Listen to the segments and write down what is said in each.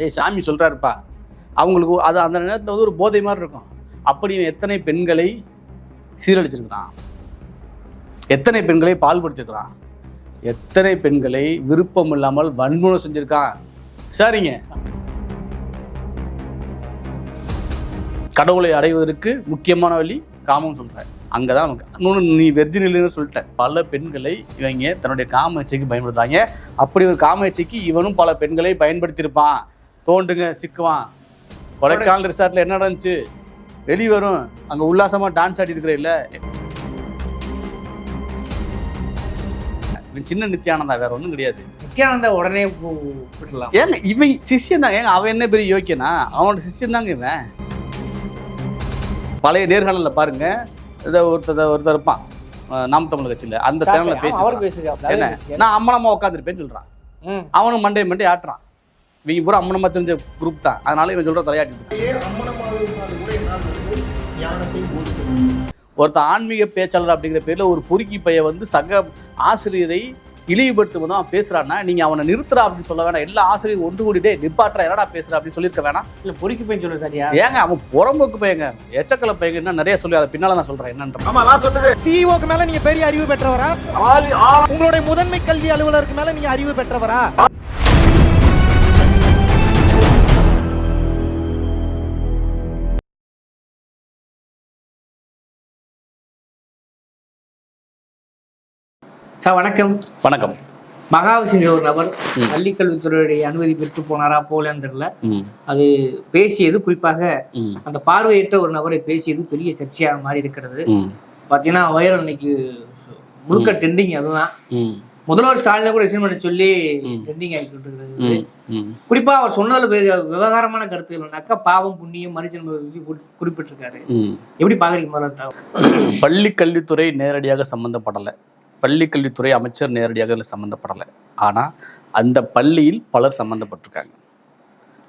ஏய் சாமி சொல்கிறாருப்பா அவங்களுக்கு அது அந்த நேரத்தில் வந்து ஒரு போதை மாதிரி இருக்கும். அப்படி எத்தனை பெண்களை சீரழிச்சிருக்கிறான்? எத்தனை பெண்களை பால்படுத்திருக்கிறான்? எத்தனை பெண்களை விருப்பம் இல்லாமல் வன்முறை செஞ்சுருக்கான்? சரிங்க. கடவுளை அடைவதற்கு முக்கியமான வழி காமம் சொல்கிறேன் அங்கே தான் நமக்கு இன்னொன்று நீ வெர்ஜினில்னு சொல்லிட்ட. பல பெண்களை இவங்க தன்னுடைய காம இச்சைக்கு பயன்படுத்துறாங்க. அப்படி ஒரு காம இச்சைக்கு இவனும் பல பெண்களை பயன்படுத்தியிருப்பான். தோண்டுங்க சிக்குவான். கொடைக்கானல் ரிசார்ட்ல என்ன நடந்துச்சு? வெளி வரும் அங்கே உல்லாசமாக டான்ஸ் ஆடி இருக்கிற இல்ல. இவன் சின்ன நித்யானந்தா வேற ஒன்றும் கிடையாது. நித்யானந்தா உடனே விட்டுடலாம் ஏங்க இவன் சிஷ்யன் தான். ஏங்க அவன் என்ன பெரிய யோக்கியனா? அவனோட சிஷ்யன் தாங்க இவன். பழைய நேர்காணலில் பாருங்க. இதை ஒருத்தர் ஒருத்தர் இருப்பான். நாம் தமிழ் கட்சியில். அந்த சேனலில் பேசி என்ன? நான் அம்மனமா உட்காந்துருப்பேன்னு சொல்கிறான் அவனும் மண்டே மண்டே ஆட்டுறான். இவங்க பூரா அம்மனமா தெரிஞ்ச குரூப் தான். அதனால இவன் சொல்கிற தலையாட்டிட்டு ஒருத்தன் ஆன்மீக பேச்சாளர் அப்படிங்கிற பேர்ல ஒரு பொறுக்கி பைய வந்து சக ஆசிரியரை இழிவுபடுத்தும் தான் பேசுறான்னா நீங்க அவனை நிறுத்துறா அப்படின்னு சொல்ல வேணாம். எல்லா ஆசிரியரும் ஒன்று கூடிட்டே நிப்பாட்டுற என்னடா பேசுற? அப்படின்னு சொல்லியிருக்க வேணாம். இல்ல பொறுக்கி போய் சொல்ல சரியா? ஏங்க அவன் புறம்போக்கு பையங்க. எச்சக்கலை பையங்க இன்னும் நிறைய சொல்லி அதை பின்னால நான் சொல்றேன் என்னன்ற ஆமா நான் சொன்னது சிஇஓக்கு மேல நீங்க பெரிய அறிவு பெற்றவரா? உங்களுடைய முதன்மை கல்வி அலுவலருக்கு மேல நீங்க அறிவு பெற்றவரா? சார் வணக்கம். வணக்கம். மகாவிஷ்ணு ஒரு நபர். பள்ளிக்கல்வித்துறையுடைய அனுமதி பெற்று போனாரா போகலன்னு தெரியல. அது பேசியது குறிப்பாக அந்த பார்வையற்ற ஒரு நபரை பேசியது பெரிய சர்ச்சையாக மாறி இருக்கிறது. பார்த்தீங்கன்னா வைரல் இன்னைக்கு முழுக்க ட்ரெண்டிங் அதுதான். முதல்வர் ஸ்டாலினை கூட ரிசைன் பண்ண சொல்லி. ட்ரெண்டிங் ஆகிட்டு இருக்கிறது. குறிப்பா அவர் சொன்னதுல விவகாரமான கருத்துக்கள்னாக்கா பாவம் புண்ணியம் மனுஷன் குறிப்பிட்டிருக்காரு. எப்படி பாக்குறீங்க? பள்ளி கல்வித்துறை நேரடியாக சம்மந்தப்படலை பள்ளி கல்வித்துறை அமைச்சர் நேரடியாக இதில் சம்மந்தப்படலை ஆனால் அந்த பள்ளியில் பலர் சம்மந்தப்பட்டிருக்காங்க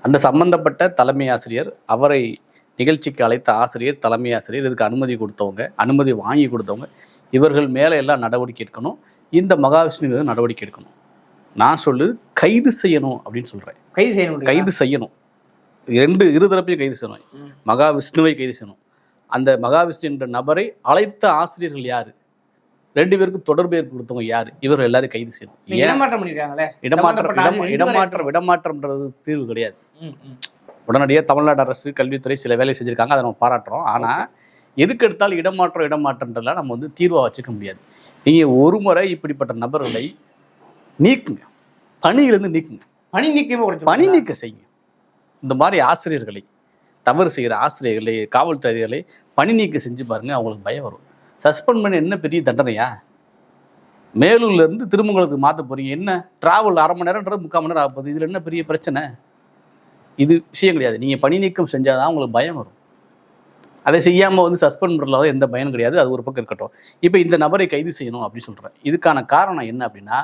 அந்த சம்பந்தப்பட்ட தலைமை ஆசிரியர் அவரை நிகழ்ச்சிக்கு அழைத்த ஆசிரியர் தலைமை ஆசிரியர் இதுக்கு அனுமதி கொடுத்தவங்க அனுமதி வாங்கி கொடுத்தவங்க இவர்கள் மேலே எல்லாம் நடவடிக்கை எடுக்கணும். இந்த மகாவிஷ்ணு மீது நடவடிக்கை எடுக்கணும். நான் சொல்லு கைது செய்யணும் அப்படின்னு சொல்கிறேன் கைது செய்யணும் கைது செய்யணும். ரெண்டு இரு தரப்பையும் கைது செய்யணும். மகாவிஷ்ணுவை கைது செய்யணும். அந்த மகாவிஷ்ணு என்ற நபரை அழைத்த ஆசிரியர்கள் யாரு? ரெண்டு பேருக்கும் தொடர்பு ஏற்படுத்தவங்க யாரு? இவர்கள் எல்லாரும் கைது செய்யணும். இடமாற்றம் பண்ணிருக்காங்களே? இடமாற்றம்ன்றது தீர்வு கிடையாது. உடனடியாக தமிழ்நாடு அரசு கல்வித்துறை சில வேலை செஞ்சிருக்காங்க அதை நம்ம பாராட்டுறோம். ஆனால் எதுக்கு எடுத்தாலும் இடமாற்றம் இடமாற்றம்ன்றதுலாம் நம்ம வந்து தீர்வாக வச்சுக்க முடியாது. நீங்கள் ஒரு முறை இப்படிப்பட்ட நபர்களை நீக்குங்க. பணியிலிருந்து நீக்குங்க. பணி உடைச்சு பணி நீக்க செய்யுங்க. இந்த மாதிரி ஆசிரியர்களை தவறு செய்கிற ஆசிரியர்களை காவல்துறைகளை பணி நீக்க செஞ்சு பாருங்க அவங்களுக்கு பயம் வரும். சஸ்பெண்ட் பண்ண என்ன பெரிய தண்டனையா? மேலூர்ல இருந்து திருமங்கலத்துக்கு மாற்ற போறீங்க. என்ன? டிராவல் அரை மணி நேரம்ன்றது முக்கால் மணி நேரம் ஆக போகுது. இதுல என்ன பெரிய பிரச்சனை? இது விஷயம் கிடையாது. நீங்க பணி நீக்கம் செஞ்சாதான் உங்களுக்கு பயம் வரும். அதை செய்யாம வந்து சஸ்பெண்ட் பண்ணுறதுல எந்த பயனும் கிடையாது. அது ஒரு பக்கம் இருக்கட்டும். இப்போ இந்த நபரை கைது செய்யணும் அப்படின்னு சொல்றேன். இதுக்கான காரணம் என்ன அப்படின்னா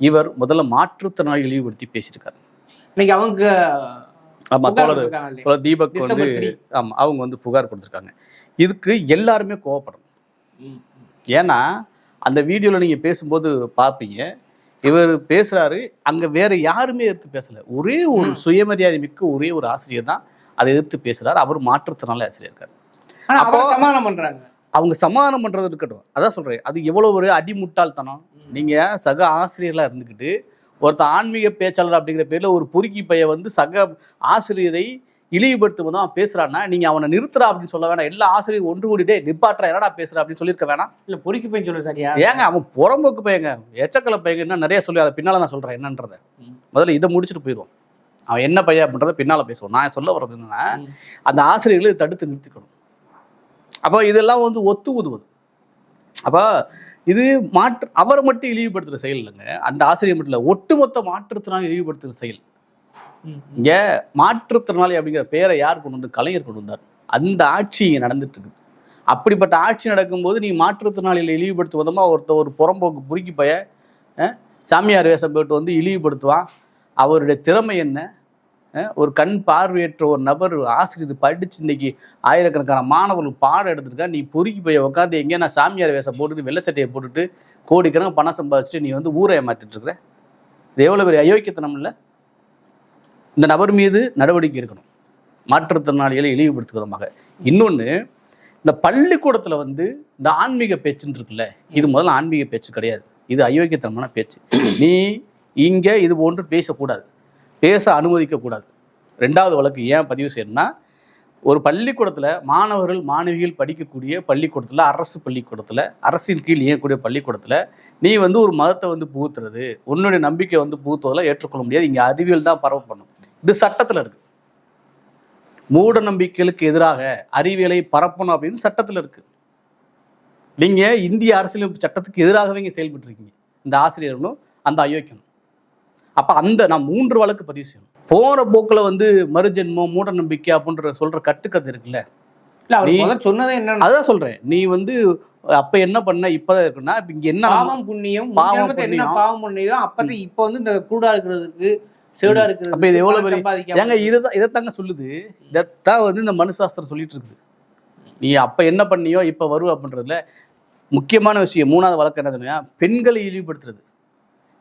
இவர் முதல்ல மாற்றுத்திறனாளி இழிவுபடுத்தி பேசியிருக்காரு. இன்னைக்கு அவங்க ஆமா புகார் தோழர் தீபக் வந்து டிசம்பர் த்ரீ. ஆமா அவங்க வந்து புகார் கொடுத்துருக்காங்க. இதுக்கு எல்லாருமே கோவப்படணும். ஏன்னா அந்த வீடியோல நீங்க பேசும்போது பார்ப்பீங்க இவர் பேசுறாரு அங்க வேற யாருமே எதிர்த்து பேசல. ஒரே ஒரு சுயமரியாதை மிக்க ஒரே ஒரு ஆசிரியர் தான் அதை எதிர்த்து பேசுறாரு. அவர் மாற்றுத்திறனால ஆசிரியர் இருக்காரு. அப்போ- சமாதானம் பண்றாங்க. அவங்க சமாதானம் பண்றது இருக்கட்டும். அதான் சொல்றேன். அது எவ்வளவு ஒரு அடிமுட்டாள்தனம். நீங்க சக ஆசிரியர்களா இருந்துக்கிட்டு ஒருத்தன் ஆன்மீக பேச்சாளர் அப்படிங்கிற பேர்ல ஒரு பொறுக்கி பைய வந்து சக ஆசிரியரை இழிவுபடுத்தும் தான் பேசுறான்னா நீங்க அவனை நிறுத்துறா அப்படின்னு சொல்ல வேணாம். எல்லா ஆசிரியர் ஒன்று கூடிட்டே நிப்பாட்டுற என்னடா பேசுற? அப்படின்னு சொல்லியிருக்க வேணாம். இல்ல பொறுக்கி போய் சொல்ல சரியா ஏங்க அவன் புறம்போக்கு பையங்க எச்சக்கலை பையங்க இன்னும் நிறைய சொல்லி அதை பின்னால நான் சொல்றேன் என்னன்றத. முதல்ல இதை முடிச்சுட்டு போயிடுவோம். அவன் என்ன பையன் அப்படின்றத பின்னால பேசுவோம். நான் சொல்ல வர்றது என்னன்னா. அந்த ஆசிரியர்களை தடுத்து நிறுத்திக்கணும். அப்போ இதெல்லாம் வந்து ஒத்து உதுவது அப்போ இது மாற்று அவரை மட்டும் இழிவுபடுத்துகிற செயல் இல்லைங்க. அந்த ஆசிரியர் மட்டும் இல்லை ஒட்டுமொத்த மாற்றுத்திறனாளி இழிவுபடுத்துகிற செயல். இங்கே மாற்றுத்திறனாளி அப்படிங்கிற பேரை யார் கொண்டு வந்து கலைஞர் கொண்டு வந்தார். அந்த ஆட்சி இங்கே நடந்துட்டு இருக்குது அப்படிப்பட்ட ஆட்சி நடக்கும்போது நீ மாற்றுத்திறனாளிகளை இழிவுபடுத்தும் விதமாக ஒருத்த ஒரு புறம்போக்கு புரிக்கி பைய சாமியார் வேஷம் போட்டு வந்து இழிவுபடுத்துவான். அவருடைய திறமை என்ன? ஒரு கண் பார்வையற்ற ஒரு நபர் ஆசிரியர் படித்து இன்னைக்கு ஆயிரக்கணக்கான மாணவர்கள் பாடம் எடுத்திருக்கா நீ பொறுக்கி போய் உட்காந்து எங்கே நான் சாமியார் வேஷம் போட்டுட்டு வெள்ளச்சட்டையை போட்டுட்டு கோடிக்கணக்கு பணம் சம்பாதிச்சுட்டு நீ வந்து ஊரை ஏமாத்திட்டு இருக்கிற? இது எவ்வளோ பெரிய அயோக்கியத்தனம் இல்லை இந்த நபர் மீது நடவடிக்கை எடுக்கணும். மாற்றுத்திறனாளிகளை இழிவுபடுத்தும் விதமாக இன்னொன்று இந்த பள்ளிக்கூடத்தில் வந்து இந்த ஆன்மீக பேச்சுன்னு இருக்குல்ல இது முதல்ல ஆன்மீக பேச்சு கிடையாது. இது அயோக்கியத்தனமான பேச்சு. நீ இங்கே இது போன்று பேசக்கூடாது. பேச அனுமதிக்கக்கூடாது. ரெண்டாவது வழக்கு ஏன் பதிவு செய்யணும்னா ஒரு பள்ளிக்கூடத்தில் மாணவர்கள் மாணவிகள் படிக்கக்கூடிய பள்ளிக்கூடத்தில் அரசு பள்ளிக்கூடத்தில் அரசின் கீழ் இயங்கக்கூடிய பள்ளிக்கூடத்தில் நீ வந்து ஒரு மதத்தை வந்து புகுத்துறது உன்னுடைய நம்பிக்கை வந்து புகுத்துவதெல்லாம் ஏற்றுக்கொள்ள முடியாது. இங்கே அறிவியல் தான் பரவ பண்ணும் இது சட்டத்தில் இருக்கு. மூட நம்பிக்கைகளுக்கு எதிராக அறிவியலை பரப்பணும் அப்படின்னு சட்டத்தில் இருக்கு. நீங்க இந்திய அரசியலமைப்பு சட்டத்துக்கு எதிராகவே இங்கே செயல்பட்டு இருக்கீங்க இந்த ஆசிரியர்களும் அந்த அயோக்கியனும் அப்ப அந்த நான் மூன்று வழக்கு பதிவு செய்யணும். போற போக்குல வந்து மறுஜென்மம் மூட நம்பிக்கை அப்படின்ற சொல்ற கட்டுக்கதை இருக்குல்ல? சொன்னதே என்னன்னா அதான் சொல்றேன். நீ வந்து அப்ப என்ன பண்ண இப்பதான் இருக்குன்னா இங்க என்ன பாவம் புண்ணியம் பாவம் என்ன புண்ணியம். பாவம் பண்ணியோ அப்பதான் இப்ப வந்து இந்த கூடா இருக்கிறதுக்கு செவிடா இருக்கிறது அப்ப இது எவ்வளவு பெரிய- ஏங்க இதுதான் இதைத்தாங்க சொல்லுது. இதைத்தான் வந்து இந்த மனு சாஸ்திரம் சொல்லிட்டு இருக்குது நீ அப்ப என்ன பண்ணியோ இப்ப வருவ அப்படின்றதுல முக்கியமான விஷயம் மூணாவது வழக்கு என்ன சொன்னா பெண்களை இழிவுபடுத்துறது.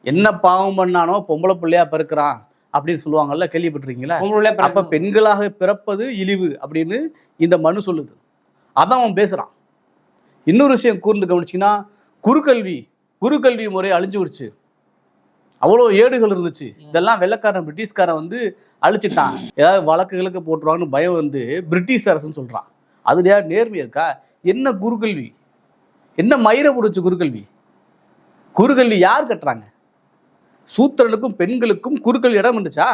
என்ன பாவம் பண்ணானோ பொம்பளை பிள்ளையா பிறக்கிறான் அப்படின்னு சொல்லுவாங்கல்ல கேள்விப்பட்டிருக்கீங்களா? அப்ப பெண்களாக பிறப்பது இழிவு அப்படின்னு இந்த மனு சொல்லுது. அதான் அவன் பேசுறான். இன்னொரு விஷயம் கூர்ந்து கவனிச்சிங்கன்னா குருக்கல்வி குருக்கல்வி முறை அழிஞ்சு விடுச்சு அவ்வளோ ஏடுகள் இருந்துச்சு. இதெல்லாம் வெள்ளைக்காரன் பிரிட்டிஷ்காரன் வந்து அழிச்சிட்டான். ஏதாவது வழக்குகளுக்கு போட்டுருவாங்கன்னு பயம் வந்து பிரிட்டிஷ் அரசுன்னு சொல்றான். அதுல யார்? நேர்மை இருக்கா? என்ன குருக்கல்வி என்ன மயிர பிடிச்ச குருக்கல்வி குருக்கல்வி யார் கட்டுறாங்க? சூத்திரனுக்கும் பெண்களுக்கும் குருக்கல்வி இடம் இருந்துச்சா?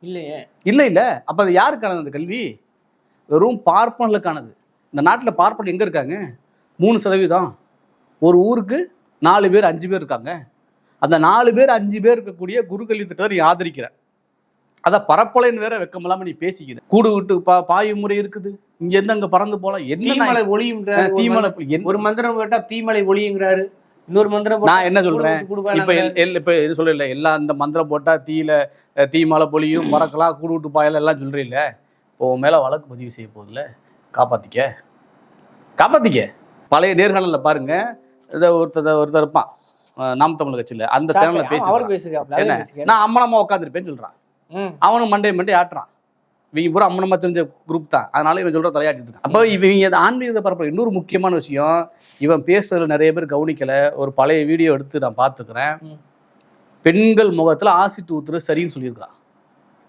இல்லையே. இல்லை இல்லை. அப்போ அது யாருக்கானது அந்த கல்வி? வெறும் பார்ப்பனர்களுக்கானது. இந்த நாட்டில் பார்ப்பன் எங்கே இருக்காங்க? மூணு சதவீதம். ஒரு ஊருக்கு நாலு பேர் அஞ்சு பேர் இருக்காங்க. அந்த நாலு பேர் அஞ்சு பேர் இருக்கக்கூடிய குருக்கல்வி திட்டத்தை நீ ஆதரிக்கிற. அதை பரப்பலைன்னு வேற வெக்கமில்லாம நீ பேசிக்கிற. கூடு விட்டு பா பாயும் முறை இருக்குது. இங்க இருந்து அங்க பறந்து போலாம். என்ன ஒரு தீமலை ஒரு மந்திரம் போட்டா தீமலை ஒளியுங்கிறாரு. இன்னொரு மந்திரம் நான் என்ன சொல்றேன்? இப்ப இப்ப இது சொல்லல? எல்லாம் இந்த மந்திரம் போட்டா தீயில தீ மலை பொழியும் பறக்கலாம் கூடு விட்டு பாயல எல்லாம் சொல்றீல்ல. இப்போ உன் மேல வழக்கு பதிவு செய்ய போகுதுல காப்பாத்திக்க. காப்பாத்திக்க. பழைய நேர்காணல்ல பாருங்க. இதை ஒருத்தர் ஒருத்தர் இருப்பான். நாம் தமிழ் கட்சியில அந்த சேனல்ல பேசி என்ன? நான் அம்மனமா உட்காந்துருப்பேன்னு சொல்றான். அவனும் மண்டே மண்டே ஆட்டுறான். இவங்க பூரா அம்மனமா தெரிஞ்ச குரூப் தான். அதனால இவன் சொல்ற தலையாட்டிட்டு இருக்கான். அப்போ இவங்க இந்த ஆன்மீகத்தை பரப்ப இன்னொரு முக்கியமான விஷயம் இவன் பேசுறதுல நிறைய பேர் கவனிக்கல. ஒரு பழைய வீடியோ எடுத்து நான் பார்த்துக்கிறேன். பெண்கள் முகத்துல ஆசிட் ஊத்துறது சரின்னு சொல்லியிருக்கான்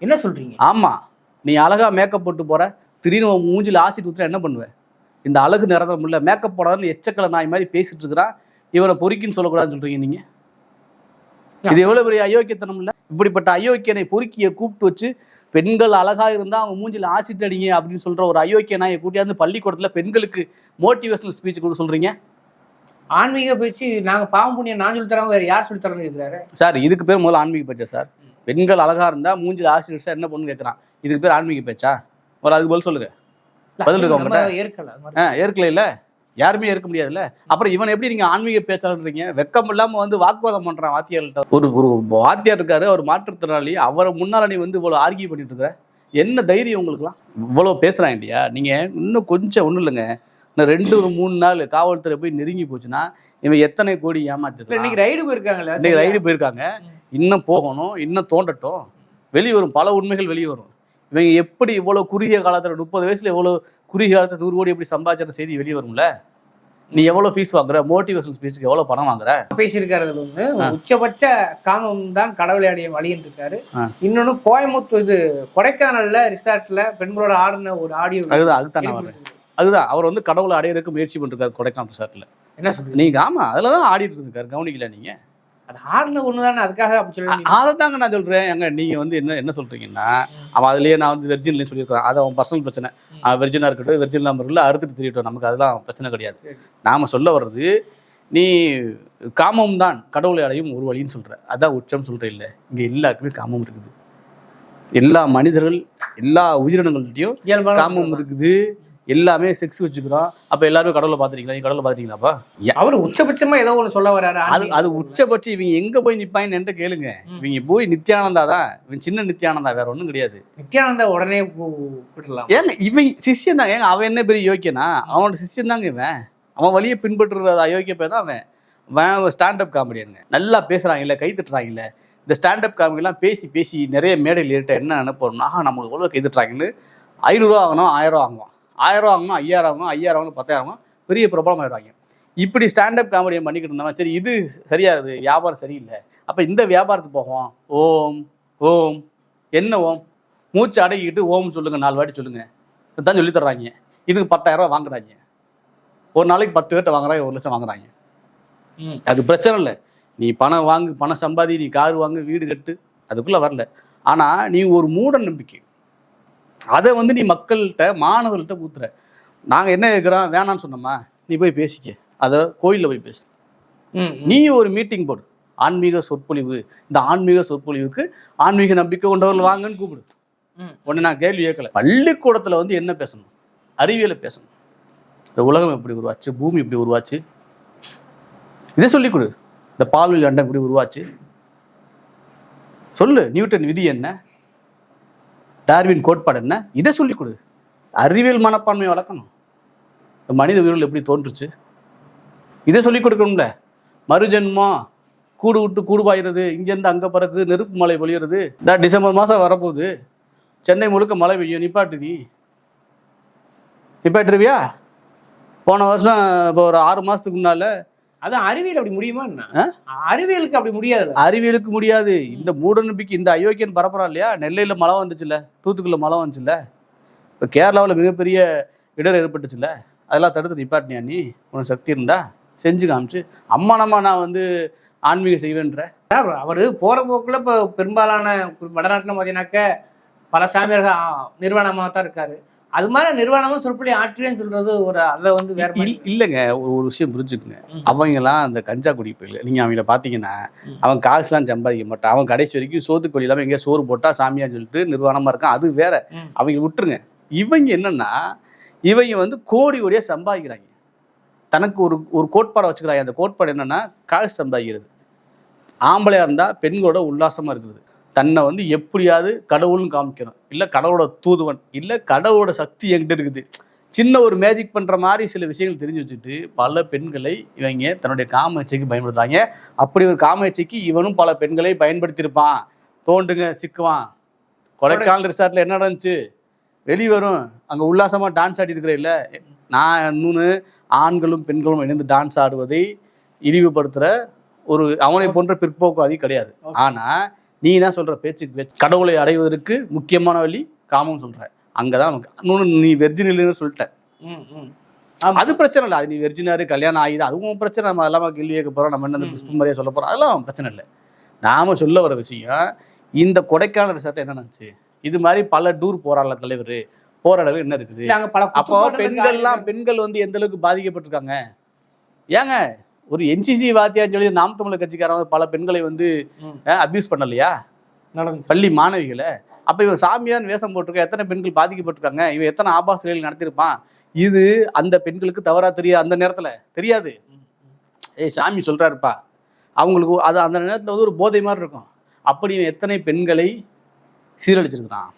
என்ன சொல்றீங்க? ஆமா. நீ அழகா மேக்கப் போட்டு போற திடீர்னு மூஞ்சில ஆசிட் ஊத்துற என்ன பண்ணுவ? இந்த அழகு நிறந்த முடியல மேக்கப் போடாதுன்னு எச்சக்கலை நாய் மாதிரி பேசிட்டு இருக்கிறான். இவனை பொறுக்கின்னு சொல்லக்கூடாதுன்னு சொல்றீங்க நீங்க? இது எவ்வளவு பெரிய அயோக்கியத்தனம் இல்ல? இப்படிப்பட்ட அயோக்கியனை பொறுக்கிய கூப்பிட்டு வச்சு பெண்கள் அழகா இருந்தா அவங்க மூஞ்சில ஆசிட் அடிங்க அப்படின்னு சொல்ற ஒரு அயோக்கிய நாயை கூட்டியாந்து பள்ளிக்கூடத்துல பெண்களுக்கு மோட்டிவேஷனல் ஸ்பீச் கொடுக்க சொல்றீங்க? ஆன்மீக பேச்சு நாங்க பாவம் புண்ணியம் நான் சொல்லி தராம வேற யார் சொல்லி தரேன்னு சார் இதுக்கு பேர் முதல்ல ஆன்மீக பேச்சா சார்? பெண்கள் அழகா இருந்தா மூஞ்சில ஆசிட் அடிச்சா என்ன பண்ணுன்னு கேட்கறான் இதுக்கு பேர் ஆன்மீக பேச்சா? ஒரு அதுக்கு பதில் சொல்லுங்க. பதில் இருக்கா? ஏற்கல ஏற்கல இல்ல யாருமே ஏற்க முடியாதுல்ல? அப்புறம் இவன் எப்படி நீங்க ஆன்மீக பேச்சாளர்ன்றீங்க? வெக்கம் இல்லாம வந்து வாக்குவாதம் பண்றான் வாத்தியார்கிட்ட ஒரு ஒரு வாத்தியார் இருக்காரு அவர் மாற்றுத்திறனாளி. அவரை முன்னால நீ வந்து இவ்வளவு ஆர்கியூ பண்ணிட்டு இருக்க. என்ன தைரியம் உங்களுக்குலாம் இவ்வளவு பேசுறான் இல்லையா? நீங்க இன்னும் கொஞ்சம் ஒண்ணும் இல்லைங்க. இன்னும் ரெண்டு ஒரு மூணு நாள் காவல்துறை போய் நெருங்கி போச்சுன்னா இவன் எத்தனை கோடி ஏமாத்திருக்கான் இன்னைக்கு ரைடு போயிருக்காங்கல்ல இன்னைக்கு? ரைடு போயிருக்காங்க. இன்னும் போகணும் இன்னும் தோண்டட்டும். வெளியே வரும் பல உண்மைகள் வெளியே வரும். இவங்க எப்படி இவ்வளவு குறுகிய காலத்துல முப்பது வயசுல எவ்வளவு குறுகிய காலத்துல நூறு கோடி எப்படி சம்பாதிச்ச செய்தி வெளியே வரும்ல? நீ எவ்வளவு ஃபீஸ் வாங்குற? மோட்டிவேஷன் ஸ்பீச்சுக்கு எவ்வளவு பணம் வாங்குற? பேசியிருக்காரு அதுல வந்து. உச்சபட்ச காமம் தான் கடவுளை அடைய வழின்னு இருக்காரு. இன்னொன்னு கோயம்புத்தூர் இது கொடைக்கானல்ல ரிசார்ட்ல பெண்களோட ஆடின ஒரு ஆடியோ அதுதான் அதுதான் வரேன் அதுதான் அவர் வந்து கடவுளை அடையறதுக்கு முயற்சி பண்ணிருக்காரு கொடைக்கானல் ரிசார்ட்ல. என்ன சொல்றீங்க? நீங்க ஆமா அதுலதான் ஆடிட்டு இருக்காரு கவனிக்கல நீங்க? அது ஆடின ஒண்ணுதானே அதுக்காக அப்படி சொல்லி அதை தாங்க நான் சொல்றேன். எங்க நீங்க வந்து என்ன என்ன சொல்றீங்கன்னா அவன் அதுலயே நான் வந்து வெர்ஜின்ல சொல்லியிருக்கேன் அது அவன் பர்சனல் பிரச்சனை. அவன் வெர்ஜினா இருக்கட்டும் வெர்ஜின் இருக்கட்டும் அறுத்துட்டு தெரியட்டும் நமக்கு அதெல்லாம் பிரச்சனை கிடையாது. நாம சொல்ல வர்றது நீ காமம் தான் கடவுளை அடையும் ஒரு வழின்னு சொல்ற. அதான் உச்சம் சொல்ற இல்ல. இங்க எல்லாருக்குமே காமம் இருக்குது. எல்லா மனிதர்கள் எல்லா உயிரினங்கள்ட்டையும் இயல்பான காமம் இருக்குது. எல்லாமே செக்ஸ் வச்சுக்கிறோம். அப்ப எல்லாருமே கடவுளை பாத்துறீங்களா நீ கடவுளை பாத்துறீங்களாப்பா அவர் உச்சபட்சமா ஏதோ ஒண்ணு சொல்ல வராரு. அது அது உச்சபட்சம் இவங்க எங்க போய் நிப்பாங்கன்னு என்கிட்ட கேளுங்க. இவங்க போய் நித்யானந்தா தான். இவன் சின்ன நித்யானந்தா வேற ஒண்ணும் கிடையாது. நித்யானந்தா உடனே கூ- விடலாம் ஏங்க இவன் சிஷ்யன் தான். ஏங்க அவன் என்ன பெரிய யோக்கியனா? அவனோட சிஷ்யன் தாங்க இவன். அவன் வழியை பின்பற்றுறது அயோக்கிய பேர் தான் அவன். அவன் ஸ்டாண்டப் காமெடியனுங்க நல்லா பேசுறாங்கல்ல கை தட்டுறாங்கல்ல. இந்த ஸ்டாண்டப் காமெடிலாம் பேசி பேசி நிறைய மேடையில் ஏறிட்ட என்ன நினைப்போம்னா நம்மளுக்கு எவ்வளோ எதிர்த்தாங்கன்னு ஐநூறுரூவா வாங்கணும் ஆயிரம் ரூபா வாங்குவான் ஆயிரம் ரூபா வாங்கணும் ஐயாயிரம் வாங்கணும் ஐயாயிரம் வாங்கணும் பத்தாயிரம் வாங்கணும் பெரிய பிரபலம் ஆயிடுவாங்க. இப்படி ஸ்டாண்டப் காமெடியை பண்ணிக்கிட்டு இருந்தவன் சரி இது சரியாகுது வியாபாரம் சரியில்லை. அப்போ இந்த வியாபாரத்துக்கு போவோம். ஓம் ஓம் என்ன ஓம்? மூச்சு அடக்கிக்கிட்டு ஓம் சொல்லுங்க நாலு வாட்டி சொல்லுங்க. தான் சொல்லி தர்றாங்க. இதுக்கு பத்தாயிரம் ரூபா வாங்குறாங்க. ஒரு நாளைக்கு பத்து பேர்ட்ட வாங்குறாங்க ஒரு லட்சம் வாங்குறாங்க. அது பிரச்சனை இல்லை. நீ பணம் வாங்கு பணம் சம்பாதி நீ கார் வாங்கு வீடு கட்டு அதுக்குள்ள வரல. ஆனா நீ ஒரு மூட நம்பிக்கை. அதை வந்து நீ மக்கள்கிட்ட மாணவர்கள்ட்ட ஊத்துற. நாங்க என்ன கேட்குறோம் வேணாம்னு சொன்னோமா? நீ போய் பேசிக்க. அதை கோயிலில் போய் பேசு. நீ ஒரு மீட்டிங் போடு. ஆன்மீக சொற்பொழிவு. இந்த ஆன்மீக சொற்பொழிவுக்கு ஆன்மீக நம்பிக்கை கொண்டவர்கள் வாங்கன்னு கூப்பிடு. உடனே நான் கேள்வி கேட்கல. பள்ளிக்கூடத்துல வந்து என்ன பேசணும்? அறிவியலை பேசணும். இந்த உலகம் எப்படி உருவாச்சு? பூமி எப்படி உருவாச்சு? இதை சொல்லிக் கொடு. இந்த பால்வெளி அண்டம் எப்படி உருவாச்சு? சொல்லு. நியூட்டன் விதி என்ன? டார்வின் கோட்பாடு என்ன? இதை சொல்லிக் கொடு. அறிவியல் மனப்பான்மையை வளர்க்கணும். இந்த மனித உயிரில் எப்படி தோன்றுச்சு? இதை சொல்லிக் கொடுக்கணும்ல. மறுஜென்மம் கூடு விட்டு கூடு பாயிறது இங்கேருந்து அங்கே பறக்குது நெருப்பு மழை பொழியிறது. இந்த டிசம்பர் மாதம் வரப்போகுது. சென்னை முழுக்க மழை பெய்யும். நிப்பாட்டு நீ. நிப்பாட்டுருவியா? போன வருஷம் இப்போ ஒரு ஆறு மாதத்துக்கு முன்னால் அதான் அறிவியல் அப்படி முடியுமா? அறிவியலுக்கு அப்படி முடியாது. அறிவியலுக்கு முடியாது. இந்த மூடநம்பிக்கை இந்த அயோக்கியன் பரப்புறான் இல்லையா? நெல்லையில் மழை வந்துச்சுல்ல? தூத்துக்குள்ள மழை வந்துச்சுல்ல? இப்போ கேரளாவில் மிகப்பெரிய இடர் ஏற்பட்டுச்சுல்ல? அதெல்லாம் தடுத்து நிப்பாட்டினியா நீ? உனக்கு சக்தி இருந்தா செஞ்சு காமிச்சு அம்மா நம்ம நான் வந்து ஆன்மீகம் செய்வேன்ற. அவர்? போற போக்குல இப்போ பெரும்பாலான வடநாட்டுல பார்த்தீங்கன்னாக்க பல சாமியார்கள் நிர்வாணமா தான் இருக்காரு. அது மாதிரி நிர்வாணமா சொற்பொழி ஆற்றுன்னு சொல்றது ஒரு அதை வந்து வேற இல்லைங்க ஒரு ஒரு விஷயம் புரிஞ்சுக்குங்க. அவங்கெல்லாம் அந்த கஞ்சா குடிப்பில்லை நீங்க அவங்கள பார்த்தீங்கன்னா ம். அவன் காசுலாம் சம்பாதிக்க மாட்டான். அவன் கடைசி வரைக்கும் சோத்துக்கு வழி இல்லாமல் எங்கேயா சோறு போட்டா சாமியான்னு சொல்லிட்டு நிர்வாணமா இருக்கான். அது வேற. அவங்க விட்டுருங்க. இவங்க என்னன்னா இவங்க வந்து கோடி கோடியா சம்பாதிக்கிறாங்க. தனக்கு ஒரு ஒரு கோட்பாடை வச்சுக்கிறாங்க. அந்த கோட்பாடு என்னன்னா காசு சம்பாதிக்கிறது. ஆம்பளையா இருந்தா பெண்களோட உல்லாசமா இருக்குது தன்னை வந்து எப்படியாவது கடவுள்னு காமிக்கணும். இல்லை கடவுளோட தூதுவன் இல்லை கடவுளோட சக்தி என்கிட்ட இருக்குது. சின்ன ஒரு மேஜிக் பண்ற மாதிரி சில விஷயங்கள் தெரிஞ்சு வச்சுட்டு பல பெண்களை இவங்க தன்னுடைய காம இச்சைக்கு பயன்படுத்துறாங்க. அப்படி ஒரு காம இச்சைக்கு இவனும் பல பெண்களை பயன்படுத்தியிருப்பான். தோண்டுங்க சிக்குவான். கொடைக்கானல் ரிசார்ட்ல என்ன நடந்துச்சு? வெளி வரும் அங்க உல்லாசமா டான்ஸ் ஆடி இருக்கிற இல்ல. நான் இன்னொன்று ஆண்களும் பெண்களும் இணைந்து டான்ஸ் ஆடுவதை இழிவுபடுத்துற ஒரு அவனை போன்ற பிற்போக்குவாதி கிடையாது. Okay. நீ தான் சொல்ற பேச்சுக்கு பேச்சு கடவுளை அடைவதற்கு முக்கியமான வழி காமம் சொல்ற. அங்கதான் நமக்கு இன்னொன்று நீ வெர்ஜின் இல்லைன்னு சொல்லிட்ட. அது பிரச்சனை இல்லை. அது நீ வெர்ஜினாரு கல்யாணம் ஆகிது அதுவும் பிரச்சனை. நம்ம அதெல்லாம் கேள்வி கேட்க போறோம். நம்ம என்ன புஷ்பம் மாதிரியே சொல்ல போறோம். அதெல்லாம் பிரச்சனை இல்லை. நாம சொல்ல வர விஷயம் இந்த கொடைக்கானல் ரிசார்ட் என்ன நடந்துச்சு? இது மாதிரி பல டூர் போறாள்ல தலைவர் போராடவே என்ன இருக்குது? அப்போ பெண்கள்லாம் பெண்கள் வந்து எந்த அளவுக்கு பாதிக்கப்பட்டிருக்காங்க? ஏங்க ஒரு என்சிசி வாத்தியான்னு சொல்லி நாம் தமிழர் கட்சிக்காரங்க பல பெண்களை வந்து. அபியூஸ் பண்ணலையா? நடந்துச்சு. பள்ளி மாணவிகளை. அப்ப இவன் சாமியார் வேஷம் போட்டிருக்க எத்தனை பெண்கள் பாதிக்கப்பட்டிருக்காங்க? இவன் எத்தனை ஆபாச செயல் நடத்தியிருப்பான்? இது அந்த பெண்களுக்கு தவறா தெரியாது அந்த நேரத்துல? தெரியாது. ஏய் சாமி சொல்றாருப்பா. அவங்களுக்கு அது அந்த நேரத்துல வந்து ஒரு போதை மாதிரி இருக்கும். அப்படி இவன் எத்தனை பெண்களை சீரழிச்சிருக்கிறான்?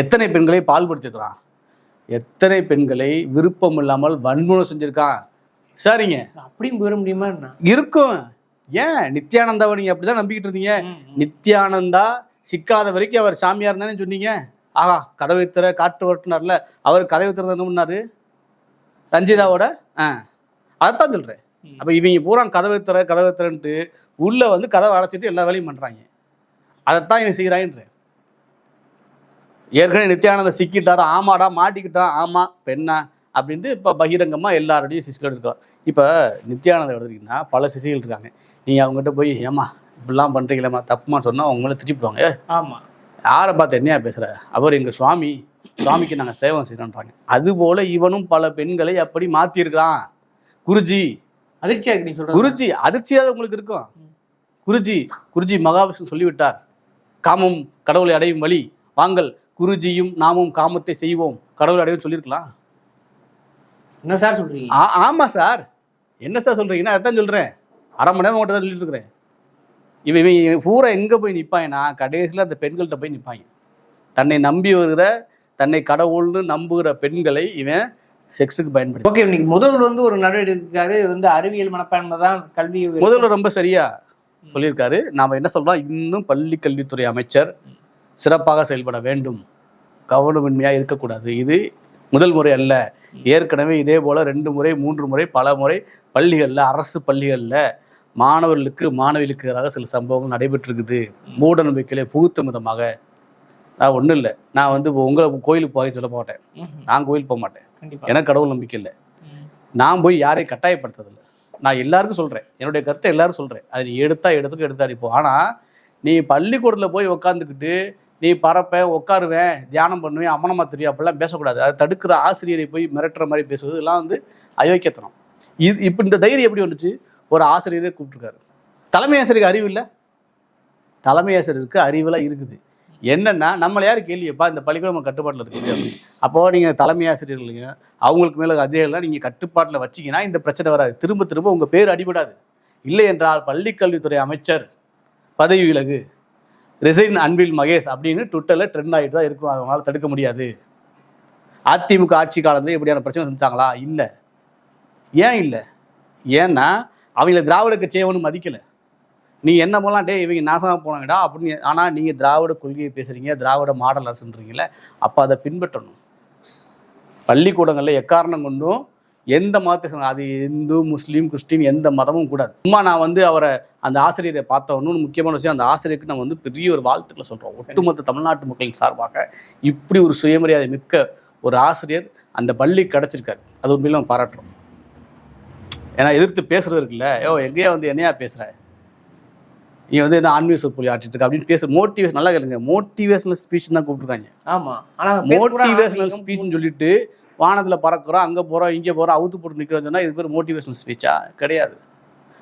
எத்தனை பெண்களை பால்படுத்திருக்கிறான்? எத்தனை பெண்களை விருப்பம் இல்லாமல் வன்முறை செஞ்சிருக்கான்? சரிங்க. அப்படியும் போயிட முடியுமா இருக்கும். ஏன்? நித்யானந்தாவை நீங்க அப்படிதான் நம்பிக்கிட்டு இருந்தீங்க. நித்யானந்தா சிக்காத வரைக்கும் அவர் சாமியார் தானே சொன்னீங்க? ஆஹா கதவை திற காட்டு வரட்டுனார்ல அவர் கதவை திறந்த என்ன பண்ணாரு? ரஞ்சிதாவோட? ஆ. அதைத்தான் சொல்றேன். அப்ப இவங்க பூரா கதவை திற கதவை திறன்ட்டு உள்ள வந்து கதவை அடைச்சிட்டு எல்லா வேலையும் பண்றாங்க. அதைத்தான் இவன் செய்கிறான்ற ஏற்கனவே நித்யானந்த சிக்கிட்டாரா? ஆமாடா மாட்டிக்கிட்டான். ஆமா பெண்ணா. அப்படின்ட்டு இப்போ பகிரங்கமா எல்லாரோடையும் சிசிகள் இருக்கோம் இப்போ நித்யானந்தம் எடுத்துக்கிட்டீங்கன்னா பல சிசிகள் இருக்காங்க. நீங்க அவங்ககிட்ட போய் ஏமா இப்படிலாம் பண்றீங்களேம்மா தப்புமா சொன்னா அவங்க மேலே திருப்பிடுவாங்க "ஏய், ஆமா. யாரை பார்த்து என்னையா பேசுற? அவர் எங்க சுவாமி சுவாமிக்கு நாங்க சேவம் செய்யறோன்றாங்க. அதுபோல இவனும் பல பெண்களை அப்படி மாத்திருக்கிறான் குருஜி. அதிர்ச்சியா இருக்கு நீ சொல்றது. குருஜி அதிர்ச்சியாக உங்களுக்கு இருக்கும். குருஜி குருஜி மகாவிஷ்ணு சொல்லிவிட்டார். காமம் கடவுளை அடையும் வழி. வாங்கள் குருஜியும் நாமும் காமத்தை செய்வோம். கடவுளை அடையும் சொல்லியிருக்கலாம். என்ன சார் சொல்றீங்க? ஆ ஆமா சார். என்ன சார் சொல்றீங்கன்னா அதான் சொல்றேன். அரை மணி நேரம் உங்கள்கிட்ட தான் சொல்லிட்டு இருக்கிறேன். இவன் இவன் பூரா எங்க போய் நிப்பாங்கன்னா கடைசியில் அந்த பெண்கள்கிட்ட போய் நிப்பாங்க. தன்னை நம்பி வருகிற தன்னை கடவுள்னு நம்புகிற பெண்களை இவன் செக்ஸுக்கு பயன்படுத்தி ஓகே இன்னைக்கு முதல்வர் வந்து ஒரு நடவடிக்கை இது வந்து அறிவியல் மனப்பான்மை தான் கல்வி முதல்ல ரொம்ப சரியா சொல்லியிருக்காரு. நாம என்ன சொல்றோம் இன்னும் பள்ளி கல்வித்துறை அமைச்சர் சிறப்பாக செயல்பட வேண்டும். கவனமின்மையாக இருக்கக்கூடாது. இது முதல் முறை அல்ல. ஏற்கனவே இதே போல ரெண்டு முறை மூன்று முறை பல முறை பள்ளிகளில் அரசு பள்ளிகளில் மாணவர்களுக்கு மாணவிகளுக்கு எதிராக சில சம்பவங்கள் நடைபெற்றிருக்குது. மூட நம்பிக்கையிலே புகுத்தும் விதமாக. நான் ஒன்றும் இல்லை. நான் வந்து உங்களை கோயிலுக்கு போய் சொல்ல மாட்டேன். நான் கோயிலுக்கு போக மாட்டேன். எனக்கு கடவுள் நம்பிக்கை இல்லை. நான் போய் யாரையும் கட்டாயப்படுத்துறதில்ல நான் எல்லாருக்கும் சொல்கிறேன் என்னுடைய கருத்தை எல்லாரும் சொல்கிறேன் அது நீ எடுத்தா எடுத்துக்க எடுத்தா அடிப்போம் ஆனால் நீ பள்ளிக்கூடத்தில் போய் உட்காந்துக்கிட்டு நீ பறப்ப உட்காருவேன் தியானம் பண்ணுவேன் அம்மனமா தெரியும் அப்படிலாம் பேசக்கூடாது. அதை தடுக்கிற ஆசிரியரை போய் மிரட்டுற மாதிரி பேசுவது இதெல்லாம் வந்து அயோக்கியத்தனம். இது இப்போ இந்த தைரியம் எப்படி வந்துச்சு? ஒரு ஆசிரியரே கூப்பிட்டுருக்காரு. தலைமை ஆசிரியருக்கு அறிவு இல்லை? தலைமை ஆசிரியருக்கு அறிவெல்லாம் இருக்குது. என்னென்னா நம்மளை யார் கேள்வியப்பா இந்த பள்ளிக்கூடம் நம்ம கட்டுப்பாட்டில் இருக்குது அப்படின்னு அப்போ நீங்கள் தலைமை ஆசிரியர்களுங்க அவங்களுக்கு மேலே அதிகாரிகளாக நீங்கள் கட்டுப்பாட்டில் வச்சிங்கன்னா இந்த பிரச்சனை வராது. திரும்ப திரும்ப உங்கள் பேர் அடிபடாது. இல்லை என்றால் பள்ளிக்கல்வித்துறை அமைச்சர் பதவி விலகு. ரிசைன் அன்பில் மகேஷ் அப்படின்னு ட்விட்டரில் ட்ரெண்ட் ஆகிட்டு தான் இருக்கும். அவங்களால தடுக்க முடியாது. அதிமுக ஆட்சி காலத்தில் இப்படியான பிரச்சனை செஞ்சாங்களா? இல்லை. ஏன் இல்லை? ஏன்னா அவங்கள திராவிட கட்சியை ஒன்றும் மதிக்கலை. நீ என்ன போலாம் டே இவங்க நாசமாக போனாங்கடா அப்படின்னு. ஆனால் நீங்கள் திராவிட கொள்கையை பேசுகிறீங்க திராவிட மாடல் அரசுன்றீங்களே அப்போ அதை பின்பற்றணும். பள்ளிக்கூடங்களில் எக்காரணம் கொண்டும் எந்த மதத்துக்கு அது இந்து முஸ்லீம் கிறிஸ்டின் எந்த மதமும் கூடாது. சும்மா நான் வந்து அவரை அந்த ஆசிரியரை பார்த்த இன்னொன்று முக்கியமான விஷயம் அந்த ஆசிரியருக்கு நம்ம வந்து பெரிய ஒரு வாழ்த்துக்களை சொல்கிறோம் ஒட்டுமொத்த தமிழ்நாட்டு மக்களின் சார்பாக இப்படி ஒரு சுயமரியாதை மிக்க ஒரு ஆசிரியர் அந்த பள்ளி கிடச்சிருக்காரு. அது உண்மையில நம்ம பாராட்டுறோம். ஏன்னா எதிர்த்து பேசுறது இருக்குல்ல. ஏோ எங்கேயா வந்து என்னையா பேசுற? நீ வந்து என்ன ஆன்மீக சொற்பொழி ஆட்டிட்டு இருக்க? அப்படின்னு பேச மோட்டிவேஷன் நல்லா கேளுங்க. மோட்டிவேஷனல் ஸ்பீச் தான் கூப்பிட்டுருக்காங்க. ஆமா. ஆனா அங்க பேச கூட மோட்டிவேஷனல் ஸ்பீச்னு சொல்லிட்டு வானத்துல பறக்குறோம் அங்க போறோம் இங்க போறோம் அவுத்து போட்டு நிக்கிறோம் சொன்னா இது பேர் மோட்டிவேஷனல் ஸ்பீச்சா கிடையாது.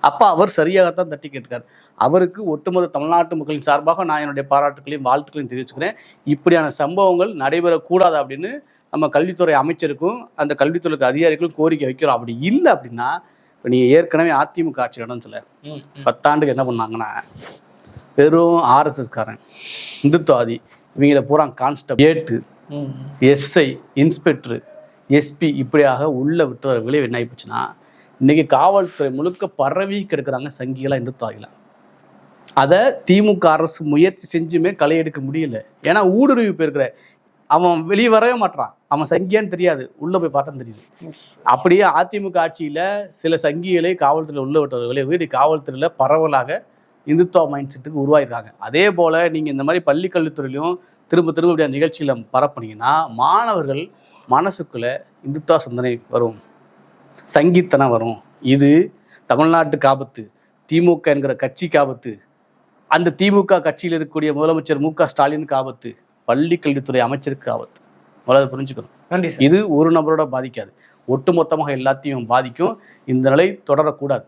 அப்ப அவர் சரியாகத்தான் தட்டி கேட்கிறார் அவருக்கு ஒட்டுமொத்த தமிழ்நாட்டு மக்களின் சார்பாக நான் என்னுடைய பாராட்டுகளையும் வாழ்த்துக்களையும் தெரிவிச்சுக்கிறேன். இப்படியான சம்பவங்கள் நடைபெறக்கூடாது அப்படின்னு நம்ம கல்வித்துறை அமைச்சருக்கும் அந்த கல்வித்துறைக்கு அதிகாரிகளுக்கும் கோரிக்கை வைக்கிறோம். அப்படி இல்லை அப்படின்னா இப்போ நீங்கள் ஏற்கனவே அதிமுக ஆட்சி நடந்துச்சுல. பத்தாண்டுக்கு என்ன பண்ணாங்கன்னா வெறும் ஆர்எஸ்எஸ்காரன் இந்துத்துவாதி இவங்கள பூரா கான்ஸ்டபிள் ஏட்டு. எஸ்ஐ இன்ஸ்பெக்டர் எஸ்பி இப்படியாக உள்ள விட்டு விளைவு என்ன ஆயிப்போச்சுன்னா இன்னைக்கு காவல்துறை முழுக்க பரவி கிடக்கிறாங்க சங்கிகளாக இந்துத்துவாதிகளா அதை திமுக அரசு முயற்சி செஞ்சுமே களை எடுக்க முடியல. ஏன்னா ஊடுருவி போயிருக்கிற அவன் வெளியே வரவே மாட்டான் அவன் சங்கியான்னு தெரியாது. உள்ளே போய் பார்த்தா தெரியுது. அப்படியே அதிமுக ஆட்சியில் சில சங்கிகளை காவல்துறையில் உள்ள விட்டவர்களே வீடு காவல்துறையில் பரவலாக இந்துத்துவ மைண்ட் செட்டுக்கு உருவாயிருக்காங்க. அதே போல் நீங்கள் இந்த மாதிரி பள்ளி கல்வித்துறையிலையும் திரும்ப திரும்ப இப்படியான நிகழ்ச்சியில பரப்புனீங்கன்னா மாணவர்கள் மனசுக்குள்ள இந்துத்துவ சிந்தனை வரும். சங்கித்தனம் வரும். இது தமிழ்நாட்டுக்கு ஆபத்து திமுக என்கிற கட்சிக்கு ஆபத்து அந்த திமுக கட்சியில் இருக்கக்கூடிய முதலமைச்சர் மு க ஸ்டாலினுக்கு ஆபத்து பள்ளி கல்வித்துறை அமைச்சருக்கு ஆபத்து முதல்ல புரிஞ்சுக்கணும். நன்றி இது ஒரு நபரோட பாதிக்காது. ஒட்டுமொத்தமாக எல்லாத்தையும் பாதிக்கும். இந்த நிலை தொடரக்கூடாது.